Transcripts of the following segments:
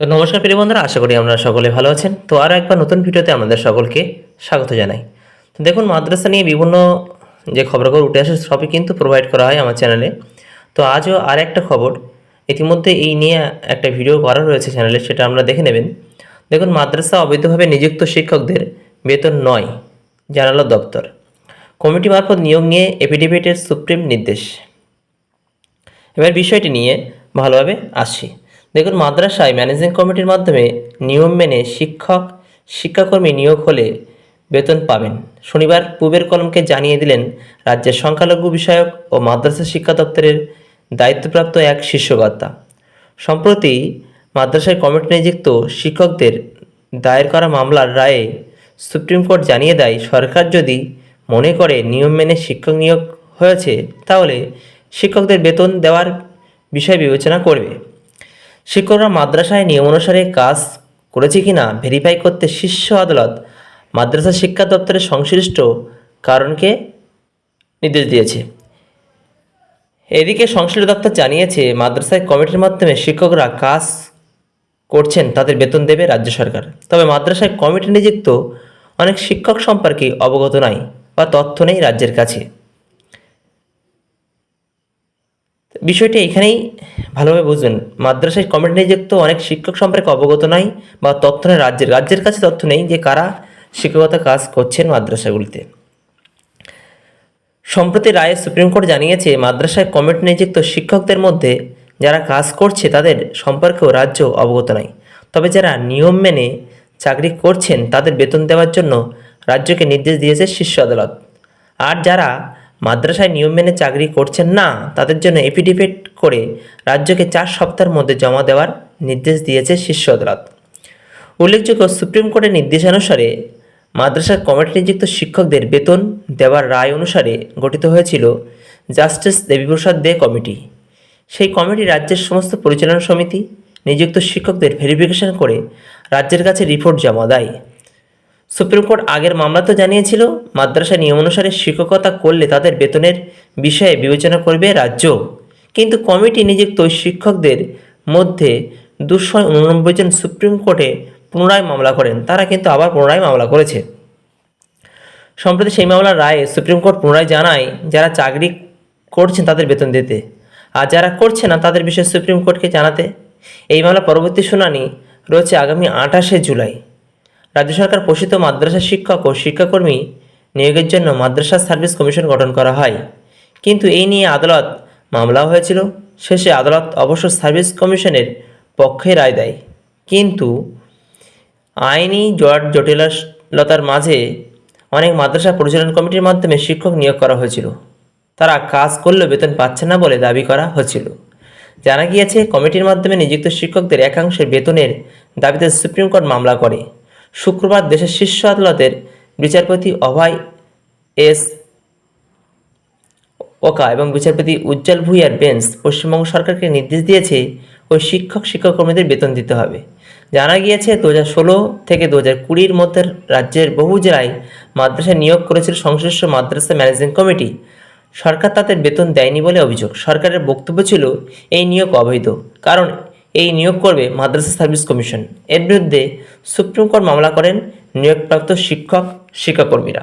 তো নমস্কার প্রিয় বন্ধুরা, আশা করি আপনারা সকলে ভালো আছেন। তো আরও একবার নতুন ভিডিওতে আমাদের সকলকে স্বাগত জানাই। তো দেখুন, মাদ্রাসা নিয়ে বিভিন্ন যে খবরাখবর উঠে আসে, সবই কিন্তু প্রোভাইড করা হয় আমার চ্যানেলে তো আজও আর একটা খবর, ইতিমধ্যে এই নিয়ে একটা ভিডিও করা রয়েছে চ্যানেলে সেটা আপনারা দেখে নেবেন। দেখুন, মাদ্রাসা অবৈধভাবে নিযুক্ত শিক্ষকদের বেতন নয়, জানালো দপ্তর। কমিটি মারফত নিয়োগ নিয়ে এফিডেভিটের সুপ্রিম নির্দেশ। এবার বিষয়টি নিয়ে ভালোভাবে আসছি। দেখুন, মাদ্রাসায় ম্যানেজিং কমিটির মাধ্যমে নিয়ম মেনে শিক্ষক, শিক্ষাকর্মী নিয়োগ হলে বেতন পাবেন। শনিবার পূবের কলমকে জানিয়ে দিলেন রাজ্যের সংখ্যালঘু বিষয়ক ও মাদ্রাসা শিক্ষা দপ্তরের দায়িত্বপ্রাপ্ত এক শীর্ষকর্তা সম্প্রতি মাদ্রাসায় কমিটি নিযুক্ত শিক্ষকদের দায়ের করা মামলার রায়ে সুপ্রিম কোর্ট জানিয়ে দেয়, সরকার যদি মনে করে নিয়ম মেনে শিক্ষক নিয়োগ হয়েছে, তাহলে শিক্ষকদের বেতন দেওয়ার বিষয় বিবেচনা করবে। শিক্ষকরা মাদ্রাসায় নিয়ম অনুসারে কাজ করেছে কিনা ভেরিফাই করতে শীর্ষ আদালত মাদ্রাসা শিক্ষা দপ্তরের সংশ্লিষ্ট কারণকে নির্দেশ দিয়েছে। এদিকে সংশ্লিষ্ট দপ্তর জানিয়েছে, মাদ্রাসায় কমিটির মাধ্যমে শিক্ষকরা কাজ করছেন, তাদের বেতন দেবে রাজ্য সরকার। তবে মাদ্রাসায় কমিটি নিযুক্ত অনেক শিক্ষক সম্পর্কে অবগত নাই বা তথ্য নেই রাজ্যের কাছে। বিষয়টি এখানেই ভালোভাবে বুঝবেন। মাদ্রাসায় কমিটি নিযুক্ত অনেক শিক্ষক সম্পর্কে অবগত নাই বা তথ্য নেই রাজ্যের। রাজ্যের কাছে তথ্য নেই যে কারা শিক্ষকতা কাজ করছেন মাদ্রাসাগুলিতে। সম্প্রতি রায়ে সুপ্রিম কোর্ট জানিয়েছে, মাদ্রাসায় কমিটি নিযুক্ত শিক্ষকদের মধ্যে যারা কাজ করছে তাদের সম্পর্কেও রাজ্য অবগত নাই। তবে যারা নিয়ম মেনে চাকরি করছেন তাদের বেতন দেওয়ার জন্য রাজ্যকে নির্দেশ দিয়েছে শীর্ষ আদালত। আর যারা মাদ্রাসায় নিয়ম মেনে চাকরি করছেন না, তাদের জন্য এফিডেভিট করে রাজ্যকে চার সপ্তাহের মধ্যে জমা দেওয়ার নির্দেশ দিয়েছে শীর্ষ আদালত। উল্লেখযোগ্য সুপ্রিম কোর্টের নির্দেশানুসারে মাদ্রাসার কমিটি নিযুক্ত শিক্ষকদের বেতন দেওয়ার রায় অনুসারে গঠিত হয়েছিল জাস্টিস দেবীপ্রসাদ দে কমিটি। সেই কমিটি রাজ্যের সমস্ত পরিচালনা সমিতি নিযুক্ত শিক্ষকদের ভেরিফিকেশন করে রাজ্যের কাছে রিপোর্ট জমা দেয়। সুপ্রিম কোর্ট আগের মামলাতেও জানিয়েছিল, মাদ্রাসা নিয়ম অনুসারে শিক্ষকতা করলে তাদের বেতনের বিষয়ে বিবেচনা করবে রাজ্য। কিন্তু কমিটি নিযুক্ত শিক্ষকদের মধ্যে দুশো উননব্বই জন সুপ্রিম কোর্টে পুনরায় মামলা করেন, তারা কিন্তু আবার পুনরায় মামলা করেছে। সম্প্রতি সেই মামলার রায়ে সুপ্রিম কোর্ট পুনরায় জানায়, যারা চাকরি করছেন তাদের বেতন দিতে। আর যারা করছে না তাদের বিষয়ে সুপ্রিম কোর্টকে জানাতে, এই মামলা পরবর্তী শুনানি রয়েছে আগামী আঠাশে জুলাই। রাজ্য সরকার পোষিত মাদ্রাসা শিক্ষক ও শিক্ষাকর্মী নিয়োগের জন্য মাদ্রাসা সার্ভিস কমিশন গঠন করা হয়। কিন্তু এই নিয়ে আদালত মামলা হয়েছিল। শেষে আদালত অবশ্য সার্ভিস কমিশনের পক্ষে রায় দেয়। কিন্তু আইনি জট জটিলতার মাঝে অনেক মাদ্রাসা পরিচালন কমিটির মাধ্যমে শিক্ষক নিয়োগ করা হয়েছিল। তারা কাজ করলেও বেতন পাচ্ছে না বলে দাবি করা হয়েছিল। জানা গিয়েছে, কমিটির মাধ্যমে নিযুক্ত শিক্ষকদের একাংশের বেতনের দাবিতে সুপ্রিম কোর্ট মামলা করে। শুক্রবার দেশের শীর্ষ আদালতের বিচারপতি অভয় এস ওকা এবং বিচারপতি উজ্জ্বল ভুইয়ার বেঞ্চ পশ্চিমবঙ্গ সরকারকে নির্দেশ দিয়েছে ওই শিক্ষক শিক্ষক কর্মীদের বেতন দিতে হবে। জানা গিয়েছে দু হাজার ষোলো থেকে দু হাজার কুড়ির মধ্যে রাজ্যের বহু জেলায় মাদ্রাসায় নিয়োগ করেছিল সংশ্লিষ্ট মাদ্রাসা ম্যানেজিং কমিটি। সরকার তাদের বেতন দেয়নি বলে অভিযোগ। সরকারের বক্তব্য ছিল, এই নিয়োগ অবৈধ, কারণ এই নিয়োগ করবে মাদ্রাসা সার্ভিস কমিশন। এর বিরুদ্ধে সুপ্রিম কোর্ট মামলা করেন নিয়োগপ্রাপ্ত শিক্ষক, শিক্ষাকর্মীরা।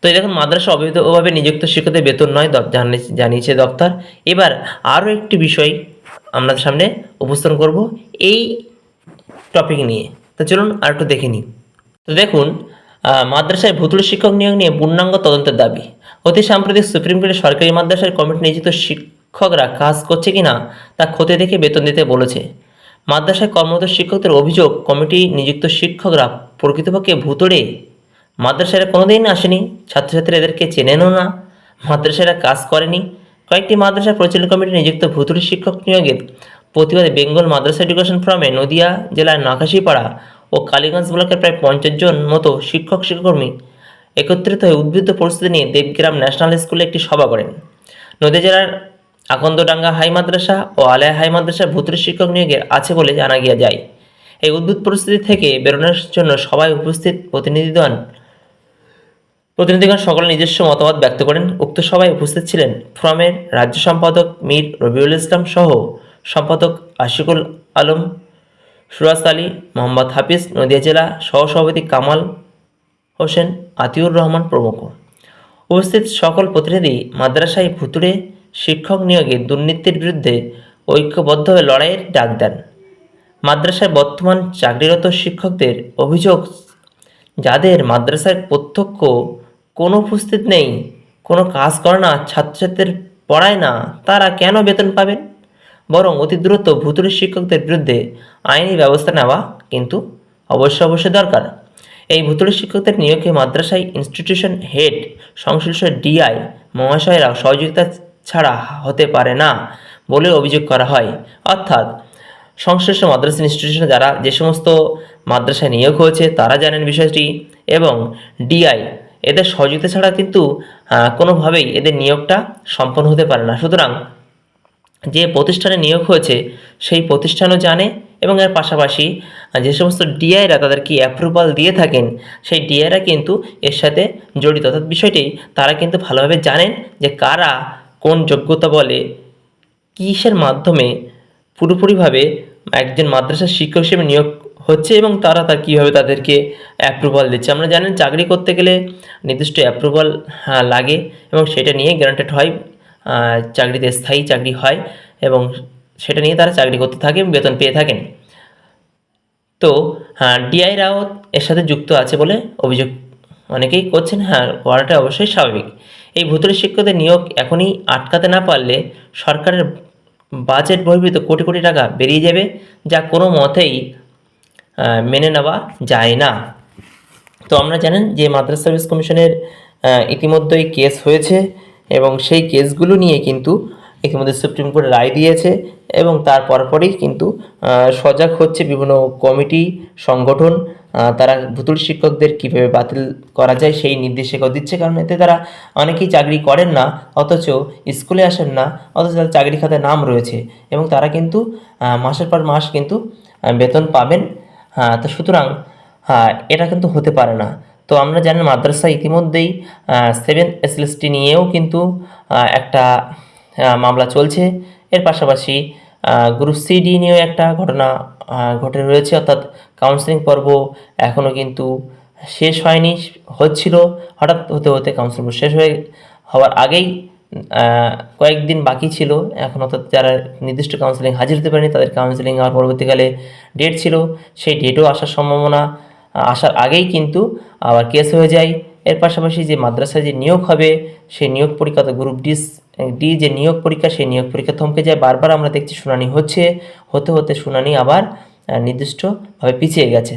তো দেখুন, মাদ্রাসা অবৈধভাবে নিযুক্ত শিক্ষকদের বেতন নয় জানিয়েছে দপ্তর। এবার আরও একটি বিষয় আপনাদের সামনে উপস্থাপন করব এই টপিক নিয়ে। তো চলুন আর একটু দেখে নিই। তো দেখুন মাদ্রাসায় ভুতুড়ে শিক্ষক নিয়োগ নিয়ে পূর্ণাঙ্গ তদন্তের দাবি। অতি সাম্প্রতিক সুপ্রিম কোর্টের সরকারি মাদ্রাসার কমিটি নিয়োজিত শিক্ষকরা কাজ করছে কিনা তা খতিয়ে দেখে বেতন দিতে বলেছে। মাদ্রাসায় কর্মরত শিক্ষকদের অভিযোগ, কমিটি নিযুক্ত শিক্ষকরা প্রকৃতপক্ষে ভুতুড়ে। মাদ্রাসারা কোনোদিন আসেনি, ছাত্রছাত্রীরা এদেরকে চেনেনও না। মাদ্রাসারা কাজ করেনি। কয়েকটি মাদ্রাসা পরিচালনা কমিটি নিযুক্ত ভুতুড়ি শিক্ষক নিয়োগের প্রতিবাদে বেঙ্গল মাদ্রাসা এডুকেশন ফোরামে নদিয়া জেলার নাকাশিপাড়া ও কালীগঞ্জ ব্লকের প্রায় পঞ্চাশ জন মতো শিক্ষক শিক্ষাকর্মী একত্রিত হয়ে উদ্বৃত্ত পরিস্থিতি নিয়ে দেবগ্রাম ন্যাশনাল স্কুলে একটি সভা করেন। নদী জেলার আকন্দডাঙ্গা হাই মাদ্রাসা ও আলেয়া হাই মাদ্রাসা ভুতুড়ি শিক্ষক নিয়োগের আছে বলে জানা গিয়া যায়। এই উদ্ভুত পরিস্থিতি থেকে বেরোনোর জন্য সবাই উপস্থিত প্রতিনিধিগণ প্রতিনিধিগণ সকলে নিজস্ব মতামত ব্যক্ত করেন। উক্ত সভায় উপস্থিত ছিলেন ফোরামের রাজ্য সম্পাদক মীর রবিউল ইসলাম সহ সম্পাদক আশিকুল আলম, সুরাজ আলী, মোহাম্মদ হাফিজ, নদিয়া জেলা সহসভাপতি কামাল হোসেন, আতিউর রহমান প্রমুখ। উপস্থিত সকল প্রতিনিধি মাদ্রাসায় ভুতুড়ে শিক্ষক নিয়োগে দুর্নীতির বিরুদ্ধে ঐক্যবদ্ধভাবে লড়াইয়ের ডাক দেন। মাদ্রাসায় বর্তমান চাকরিরত শিক্ষকদের অভিযোগ, যাদের মাদ্রাসায় প্রত্যক্ষ কোনো উপস্থিত নেই, কোনো কাজ করে না, ছাত্রছাত্রীদের পড়ায় না, তারা কেন বেতন পাবেন? বরং অতি দ্রুত ভুতুড়ি শিক্ষকদের বিরুদ্ধে আইনি ব্যবস্থা নেওয়া কিন্তু অবশ্যই অবশ্যই দরকার। এই ভুতুড়ি শিক্ষকদের নিয়োগে মাদ্রাসায় ইনস্টিটিউশন হেড সংশ্লিষ্ট ডিআই মহাশয়রা সহযোগিতা ছাড়া হতে পারে না বলে অভিযোগ করা হয়। অর্থাৎ, সংশ্লিষ্ট মাদ্রাসা ইনস্টিটিউশনে যারা যে সমস্ত মাদ্রাসায় নিয়োগ হয়েছে, তারা জানেন বিষয়টি এবং ডিআই এদের সহযোগিতা ছাড়া কিন্তু কোনোভাবেই এদের নিয়োগটা সম্পন্ন হতে পারে না। সুতরাং, যে প্রতিষ্ঠানে নিয়োগ হয়েছে, সেই প্রতিষ্ঠানও জানে এবং এর পাশাপাশি যে সমস্ত ডিআইরা তাদেরকে অ্যাপ্রুভাল দিয়ে থাকেন, সেই ডিআইরা কিন্তু এর সাথে জড়িত। অর্থাৎ বিষয়টি তারা কিন্তু ভালোভাবে জানেন যে কারা কোন যোগ্যতা বলে, কিসের মাধ্যমে পুরোপুরিভাবে একজন মাদ্রাসার শিক্ষক হিসেবে নিয়োগ হচ্ছে এবং তারা তা কীভাবে তাদেরকে অ্যাপ্রুভাল দিচ্ছে? আমরা জানেন চাকরি করতে গেলে নির্দিষ্ট অ্যাপ্রুভাল লাগে এবং সেটা নিয়ে গ্যারান্টেড হয় চাকরিতে স্থায়ী চাকরি হয় এবং সেটা নিয়ে তারা চাকরি করতে থাকে এবং বেতন পেয়ে থাকেন। তো হ্যাঁ ডিআই ডিআইরাও এর সাথে যুক্ত আছে বলে অভিযোগ অনেকেই করছেন হ্যাঁ করাটা অবশ্যই স্বাভাবিক। এই ভুতুরে শিক্ষকদের নিয়োগ এখনই আটকাতে না পারলে সরকারের বাজেট বহির্ভূত কোটি কোটি টাকা বেরিয়ে যাবে, যা কোনো মতেই মেনে নেওয়া যায় না। তো আমরা জানেন যে মাদ্রাসা সার্ভিস কমিশনের ইতিমধ্যেই কেস হয়েছে এবং সেই কেসগুলো নিয়ে কিন্তু ইতিমধ্যে সুপ্রিম কোর্ট রায় দিয়েছে এবং তার পরপরই কিন্তু সজাগ হচ্ছে বিভিন্ন কমিটি, সংগঠন তারা ভুতুল শিক্ষকদের কীভাবে বাতিল করা যায় সেই নির্দেশিকা দিচ্ছে। কারণ এতে তারা অনেকেই চাকরি করেন না, অথচ স্কুলে আসেন না, অথচ তাদের চাকরি খাতায় নাম রয়েছে এবং তারা কিন্তু মাসের পর মাস কিন্তু বেতন পাবেন। হ্যাঁ তো সুতরাং হ্যাঁ এটা কিন্তু হতে পারে না। তো আমরা জানি মাদ্রাসা ইতিমধ্যেই সেভেন এসএলএসটি নিয়েও কিন্তু একটা মামলা চলছে। এর পাশাপাশি গ্রুপ সিডি নিয়েও একটা ঘটনা ঘটে রয়েছে। অর্থাৎ কাউন্সিলিং পর্ব এখনও কিন্তু শেষ হয়নি, হচ্ছিল, হঠাৎ হতে হতে কাউন্সিলিং পর্ব শেষ হয়ে হওয়ার আগেই কয়েকদিন বাকি ছিল। এখন অর্থাৎ যারা নির্দিষ্ট কাউন্সিলিং হাজির হতে পারেনি, তাদের কাউন্সিলিং হওয়ার পরবর্তীকালে ডেট ছিল। সেই ডেটও আসার সম্ভাবনা আসার আগেই কিন্তু আবার কেস হয়ে যায়। এর পাশাপাশি যে মাদ্রাসায় যে নিয়োগ হবে, সেই নিয়োগ পরীক্ষা তো গ্রুপ ডিস ডি যে নিয়োগ পরীক্ষা, সেই নিয়োগ পরীক্ষা থমকে যায়। বারবার আমরা দেখছি শুনানি হচ্ছে, হতে হতে শুনানি আবার নির্দিষ্টভাবে পিছিয়ে গেছে।